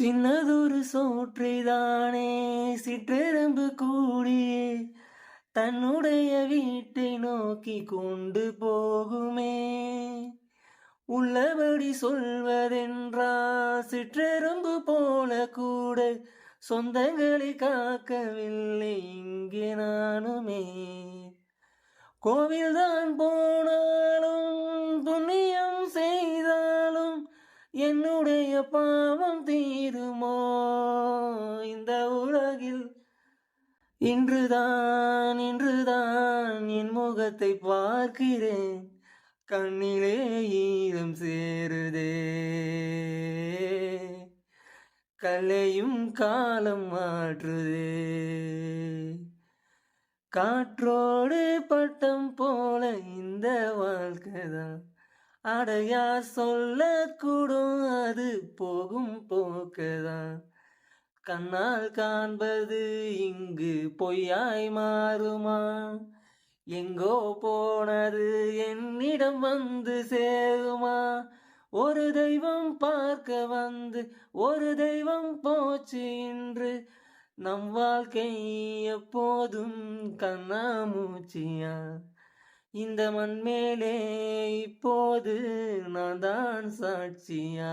சின்னதொரு சோற்றைதானே சிற்றெரும்பு கூடியே தன்னுடைய வீட்டை நோக்கி கொண்டு போகுமே. உள்ளபடி சொல்வதென்றால் சிற்றெரும்பு போல கூட சொந்தங்களை காக்கவில்லை இங்கே நானுமே. கோவில்தான் போனாலும் என்னுடைய பாவம் தீருமோ? இந்த உலகில் இன்றுதான் இன்றுதான் என் முகத்தை பார்க்கிறேன். கண்ணிலே ஈரம் சேருதே. கலையும் காலம் மாற்றுதே. காற்றோடு பட்டம் போல இந்த வாழ்க்கைதான். அடையா சொல்லக்கூடும் அது போகும் போக்கதான். கண்ணால் காண்பது இங்கு பொய்யாய் மாறுமா? எங்கோ போனது என்னிடம் வந்து சேருமா? ஒரு தெய்வம் பார்க்க வந்து ஒரு தெய்வம் போச்சு இன்று. நம் வாழ்க்கை எப்போதும் கண்ணாமூச்சியா? இந்த மண் மேலே இப்போது நான் தான் சாட்சியா?